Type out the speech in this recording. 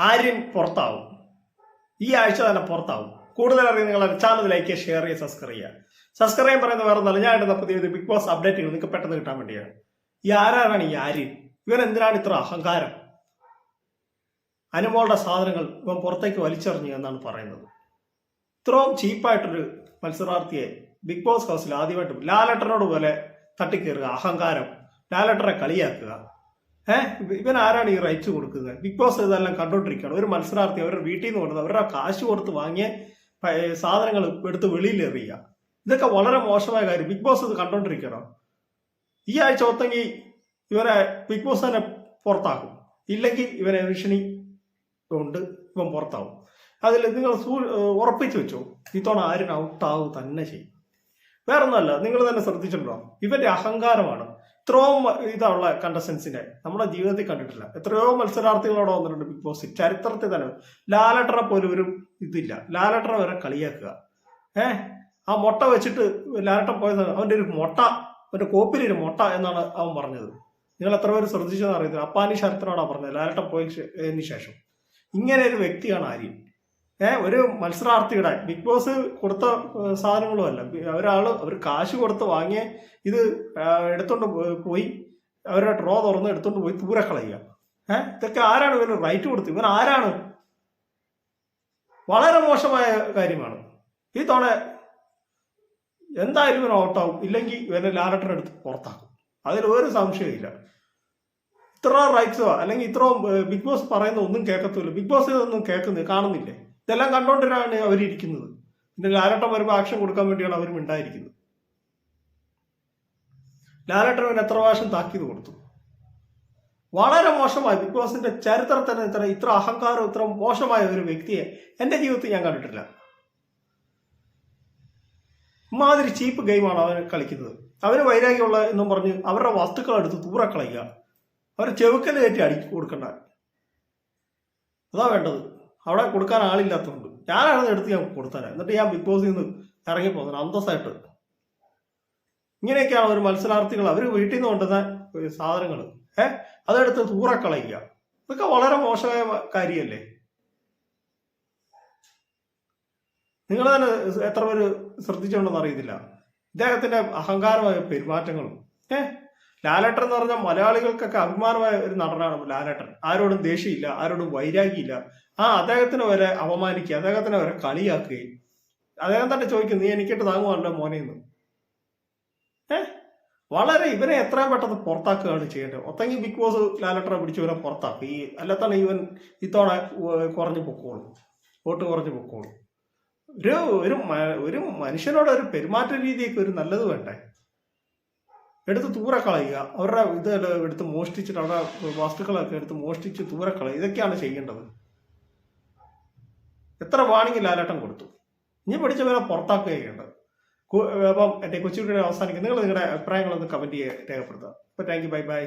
ആര്യൻ പുറത്താവും. ഈ ആഴ്ച തന്നെ പുറത്താവും. കൂടുതൽ അറിയാൻ നിങ്ങൾ ചാനൽ ലൈക്ക് ഷെയർ ചെയ്യുക സബ്സ്ക്രൈബ് ചെയ്യുക. സബ്സ്ക്രൈബ് ചെയ്യാൻ പറയുന്നത് വേറെ നല്ല ഞാൻ ഇടുന്ന പുതിയ ബിഗ് ബോസ് അപ്ഡേറ്റുകൾ നിങ്ങൾക്ക് പെട്ടെന്ന് കിട്ടാൻ വേണ്ടിയാണ്. ഈ ആരാണ് ഈ ആര്യൻ? ഇവൻ എന്തിനാണ് ഇത്ര അഹങ്കാരം? അനുമോളുടെ സാധനങ്ങൾ ഇവൻ പുറത്തേക്ക് വലിച്ചെറിഞ്ഞു എന്നാണ് പറയുന്നത്. ഇത്രയും ചീപ്പായിട്ടൊരു മത്സരാർത്ഥിയെ ബിഗ് ബോസ് ഹൗസിൽ ആദ്യമായിട്ട് ലാലട്ടനോട് പോലെ തട്ടിക്കയറുക അഹങ്കാരം. ലാലട്ടനെ കളിയാക്കുക. ഏഹ് ഇവൻ ആരാണ് ഈ റൈറ്റ്സ് കൊടുക്കുന്നത്? ബിഗ് ബോസ് ഇതെല്ലാം കണ്ടോണ്ടിരിക്കുകയാണ്. ഒരു മത്സരാർത്ഥി അവരുടെ വീട്ടിൽ നിന്ന് കൊടുത്ത് അവരുടെ കാശ് കൊടുത്ത് വാങ്ങിയ സാധനങ്ങൾ എടുത്ത് വെളിയിൽ എറിയുക. ഇതൊക്കെ വളരെ മോശമായ കാര്യം. ബിഗ് ബോസ് ഇത് കണ്ടോണ്ടിരിക്കണം ഈ ആഴ്ച ഒത്തെങ്കിൽ ഇവരെ ബിഗ് ബോസ് തന്നെ പുറത്താക്കും. ഇല്ലെങ്കിൽ ഇവനെ ഭീഷണി കൊണ്ട് ഇവൻ പുറത്താവും. അതിൽ നിങ്ങൾ ഉറപ്പിച്ചു വെച്ചോ. ഇത്തവണ ആരും ഔട്ടാവും തന്നെ ചെയ്യും. വേറൊന്നുമല്ല നിങ്ങൾ തന്നെ ശ്രദ്ധിച്ചിട്ടുണ്ടോ? ഇവന്റെ അഹങ്കാരമാണ്. ഇത്രയും ഇതുള്ള കണ്ടസ്റ്റൻസിനെ നമ്മുടെ ജീവിതത്തിൽ കണ്ടിട്ടില്ല. എത്രയോ മത്സരാർത്ഥികളോട് വന്നിട്ടുണ്ട് ബിഗ് ബോസ് ചരിത്രത്തിൽ തന്നെ. ലാലട്ടറെ പോലും ഒരു ഇതില്ല. ലാലട്ടറെ വരെ കളിയാക്കുക. ഏഹ് ആ മുട്ട വെച്ചിട്ട് ലാലട്ടൻ പോയത് അവന്റെ ഒരു മുട്ട അവന്റെ കോപ്പിലൊരു മുട്ട എന്നാണ് അവൻ പറഞ്ഞത്. നിങ്ങൾ എത്ര പേര് ശ്രദ്ധിച്ചെന്ന് അറിയത്തില്ല. അപ്പാനി ശരത്തിനോടാ പറഞ്ഞത്. ലാലട്ടൻ പോയതിന് ശേഷം. ഇങ്ങനെ ഒരു വ്യക്തിയാണ് ആര്യൻ. ഏ ഒരു മത്സരാർത്ഥിയുടെ ബിഗ് ബോസ് കൊടുത്ത സാധനങ്ങളുമല്ല ഒരാൾ അവർ കാശ് കൊടുത്ത് വാങ്ങിയ ഇത് എടുത്തുകൊണ്ട് പോയി. അവരുടെ ട്രോ തുറന്ന് എടുത്തോണ്ട് പോയി ദൂരെ കളയുക. ഏഹ് ഇതൊക്കെ ആരാണ് ഇവന് റൈറ്റ് കൊടുത്തത്? ഇവൻ ആരാണ്? വളരെ മോശമായ കാര്യമാണ്. ഈ തവണ എന്തായാലും ഇവൻ ഔട്ടാവും ഇല്ലെങ്കിൽ ഇവനെ ലാലട്ടൻ എടുത്ത് പുറത്താക്കും. അതിൽ ഒരു സംശയമില്ല ഇത്ര റൈറ്റ്സോ അല്ലെങ്കിൽ ഇത്രയും ബിഗ് ബോസ് പറയുന്ന ഒന്നും കേൾക്കത്തില്ല ബിഗ് ബോസ് ഇതൊന്നും കേൾക്കുന്നില്ല കാണുന്നില്ലേ? ഇതെല്ലാം കണ്ടോണ്ടിരാണ് അവരിയ്ക്കുന്നത് പിന്നെ ലാലട്ടം വരുമ്പോൾ ആക്ഷൻ കൊടുക്കാൻ വേണ്ടിയാണ് അവരും ഉണ്ടായിരിക്കുന്നത്. ലാലട്ടൻ അവൻ എത്ര പ്രാവശ്യം താക്കീത് കൊടുത്തു. വളരെ മോശമായി ബിഗ് ബോസിന്റെ ചരിത്രത്തിന് ഇത്ര ഇത്ര അഹങ്കാരം ഇത്ര മോശമായ ഒരു വ്യക്തിയെ എന്റെ ജീവിതത്തിൽ ഞാൻ കണ്ടിട്ടില്ല. ഇമാതിരി ചീപ്പ് ഗെയിമാണ് അവൻ കളിക്കുന്നത്. അവന് വൈരാഗ്യമുള്ള എന്നും പറഞ്ഞ് അവരുടെ വസ്തുക്കൾ എടുത്ത് ദൂരെ കളയുക. അവരെ ചെവുക്കൽ കയറ്റി അടി കൊടുക്കണ്ട. അതാ വേണ്ടത്. അവിടെ കൊടുക്കാൻ ആളില്ലാത്തതുകൊണ്ട്. ഞാനാണ് എടുത്ത് ഞാൻ കൊടുത്തരാം എന്നിട്ട് ഞാൻ ബിഗ് ബോസിൽ നിന്ന് ഇറങ്ങി പോകുന്നത്. അന്തസ്സായിട്ട്. ഇങ്ങനെയൊക്കെയാണ് ഒരു മത്സരാർത്ഥികൾ അവർ വീട്ടിൽ നിന്ന് കൊണ്ടുവന്ന സാധനങ്ങൾ ഏഹ് അതെടുത്ത് കളയുക ഇതൊക്കെ വളരെ മോശമായ കാര്യമല്ലേ? നിങ്ങൾ തന്നെ എത്ര പേര് ശ്രദ്ധിച്ചുണ്ടെന്ന് അറിയത്തില്ല. ഇദ്ദേഹത്തിന്റെ അഹങ്കാരമായ പെരുമാറ്റങ്ങളും. ഏഹ് ലാലേട്ടൻ എന്ന് പറഞ്ഞാൽ മലയാളികൾക്കൊക്കെ അഭിമാനമായ ഒരു നടനാണ് ലാലേട്ടൻ. ആരോടും ദേഷ്യമില്ല ആരോടും വൈരാഗ്യമില്ല. ആ അദ്ദേഹത്തിന് വരെ അപമാനിക്കുക അദ്ദേഹത്തിനെ വരെ കളിയാക്കുകയും അദ്ദേഹം തന്നെ ചോദിക്കും നീ എനിക്കിട്ട് താങ്ങുവാണല്ലോ മോനെ എന്ന് ഏ? വളരെ ഇവനെ എത്രയും പെട്ടെന്ന് പുറത്താക്കുകയാണ് ചെയ്യേണ്ടത്. ഒന്നെങ്കിൽ ബിഗ് ബോസ് ലാലട്ടറെ പിടിച്ച് ഇവനെ പുറത്താക്കും. ഈ അല്ലാത്താണ് ഇവൻ ഇത്തവണ കുറഞ്ഞു പൊക്കോളും. വോട്ട് കുറഞ്ഞു പൊക്കോളും. ഒരു ഒരു ഒരു മനുഷ്യനോട് ഒരു പെരുമാറ്റ രീതിയൊക്കെ ഒരു നല്ലത് വേണ്ടേ? എടുത്ത് ദൂരെ കളയുക. അവരുടെ ഇത് എടുത്ത് മോഷ്ടിച്ചിട്ട് അവരുടെ വസ്തുക്കളൊക്കെ എടുത്ത് മോഷ്ടിച്ച് ദൂരെ കളയുക. ഇതൊക്കെയാണ് ചെയ്യേണ്ടത്. എത്ര വാണിംഗ് ലാലേട്ടം കൊടുത്തു? ഇനി പഠിച്ചവരെ പുറത്താക്കുകയുണ്ട് അപ്പം എന്റെ കൊച്ചുകുട്ടിയുടെ അവസാനിക്കും. നിങ്ങൾ നിങ്ങളുടെ അഭിപ്രായങ്ങളൊന്ന് കമന്റ് ചെയ്യുക രേഖപ്പെടുത്തുക. അപ്പോൾ താങ്ക് യു ബൈ ബൈ